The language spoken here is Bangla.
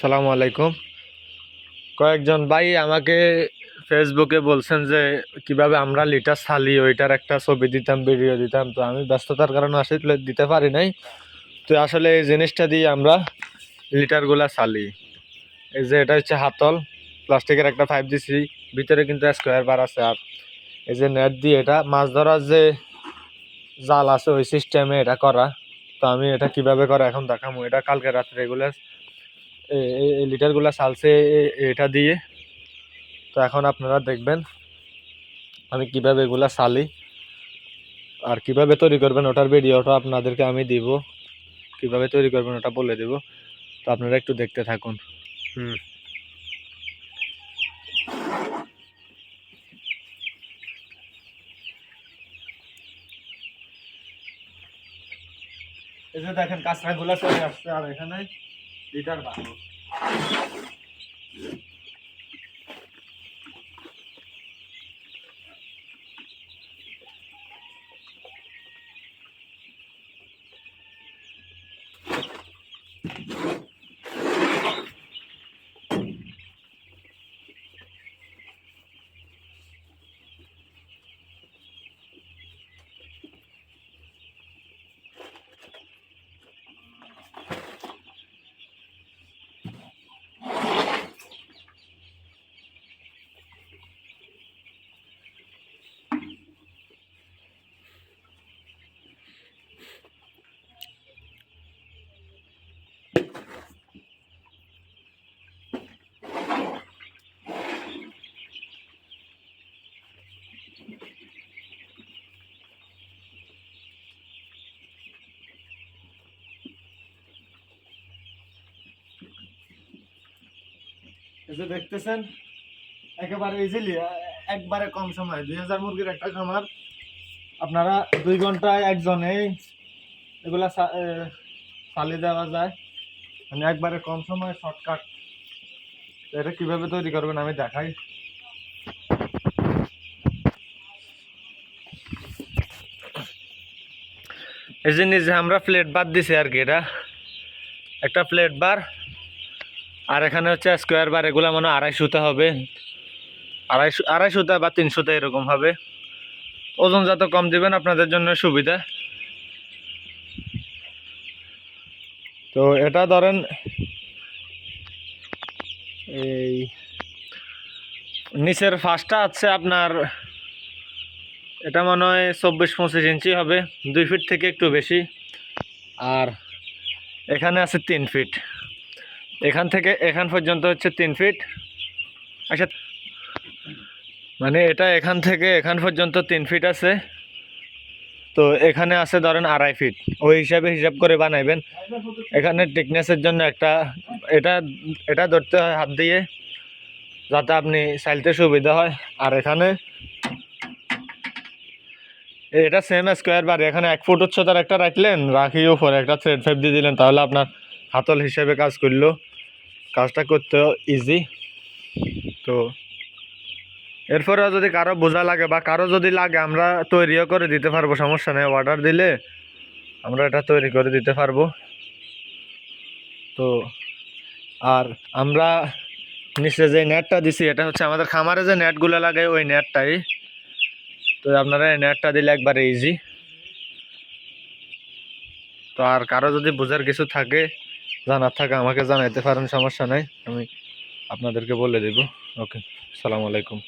সালামু আলাইকুম। কয়েকজন ভাই আমাকে ফেসবুকে বলছেন যে, কীভাবে আমরা লিটার সালি ওইটার একটা ছবি দিতাম ভিডিও দিতাম? তো আমি ব্যস্ততার কারণে আসলে দিতে পারি নাই। তো আসলে এই জিনিসটা দিয়ে আমরা লিটারগুলা সালি এই যে এটা হচ্ছে হাতল, প্লাস্টিকের একটা ফাইভ দিছি, ভিতরে কিন্তু স্কোয়ার বার আছে। আর এই যে নেট দিয়ে এটা, মাছ ধরার যে জাল আছে, ওই সিস্টেমে এটা করা। তো আমি এটা কীভাবে করা, এখন দেখাবো এটা কালকে রাত্রে এই লিটারগুলো সালছে এটা দিয়ে। তো এখন আপনারা দেখবেন আমি কীভাবে এগুলা সালি আর কীভাবে তৈরি করবেন ওটার ভিডিওটা আপনাদেরকে আমি দিব। কীভাবে তৈরি করবেন ওটা বলে দেব। তো আপনারা একটু দেখতে থাকুন। হুম। এই যে দেখেন কাঁচরাগুলো চলে আসছে আর এখানে। লিটার বানাবো যে দেখতেছেন, একেবারে ইজিলি একবারে কম সময়, দুই হাজার মুরগির একটা খামার। আপনারা দুই ঘন্টায় একজনেই এগুলা সালি দেওয়া যায়। মানে একবারে কম সময় শর্টকাট এটা কীভাবে তৈরি করবেন আমি দেখাই। এই যে নিজে আমরা প্লেট বার দিছি আর কি এটা। একটা প্লেট বার আর এখানে হচ্ছে স্কোয়ার বার এগুলো মনে আড়াইশোতে হবে। আড়াইশো আড়াইশোতে বা তিনশোতে এরকম হবে। ওজন যত কম দিবেন, আপনাদের জন্য সুবিধা। তো এটা ধরেন, এই নিচের ফার্স্টটা আছে আপনার, এটা মনে হয় চব্বিশ পঁচিশ ইঞ্চি হবে, দুই ফিট থেকে একটু বেশি। আর এখানে আছে তিন ফিট এখান থেকে এখান পর্যন্ত হচ্ছে তিন ফিট আচ্ছা মানে এটা এখান থেকে এখান পর্যন্ত তিন ফিট আছে। তো এখানে আছে ধরেন আড়াই ফিট ওই হিসাবে হিসাব করে বানাইবেন। এখানে টিকনেসের জন্য একটা, এটা এটা ধরতে হয় হাত দিয়ে, যাতে আপনি চাইতে সুবিধা হয়। আর এখানে এটা সেম স্কোয়ার বার এখানে এক ফুট উচ্চতার একটা রাখলেন রাখি উপরে একটা থ্রেড ফাইভ দিয়ে দিলেন, তাহলে আপনার হাতল হিসেবে কাজ করল। কাজটা করতে ইজি তো এরপরেও যদি কারও বোঝা লাগে বা কারও যদি লাগে, আমরা তৈরিও করে দিতে পারব, সমস্যা নেই। অর্ডার দিলে আমরা এটা তৈরি করে দিতে পারব। তো আর আমরা নিচে যে নেটটা দিছি, এটা হচ্ছে আমাদের খামারে যে নেটগুলো লাগে, ওই নেটটাই তো আপনারা এই নেটটা দিলে একবারে ইজি তো আর কারও যদি বোঝার কিছু থাকে জানার থাকে আমাকে জানাইতে পারেন সমস্যা নাই। আমি আপনাদেরকে বলে দেব। ওকে সালাম আলাইকুম।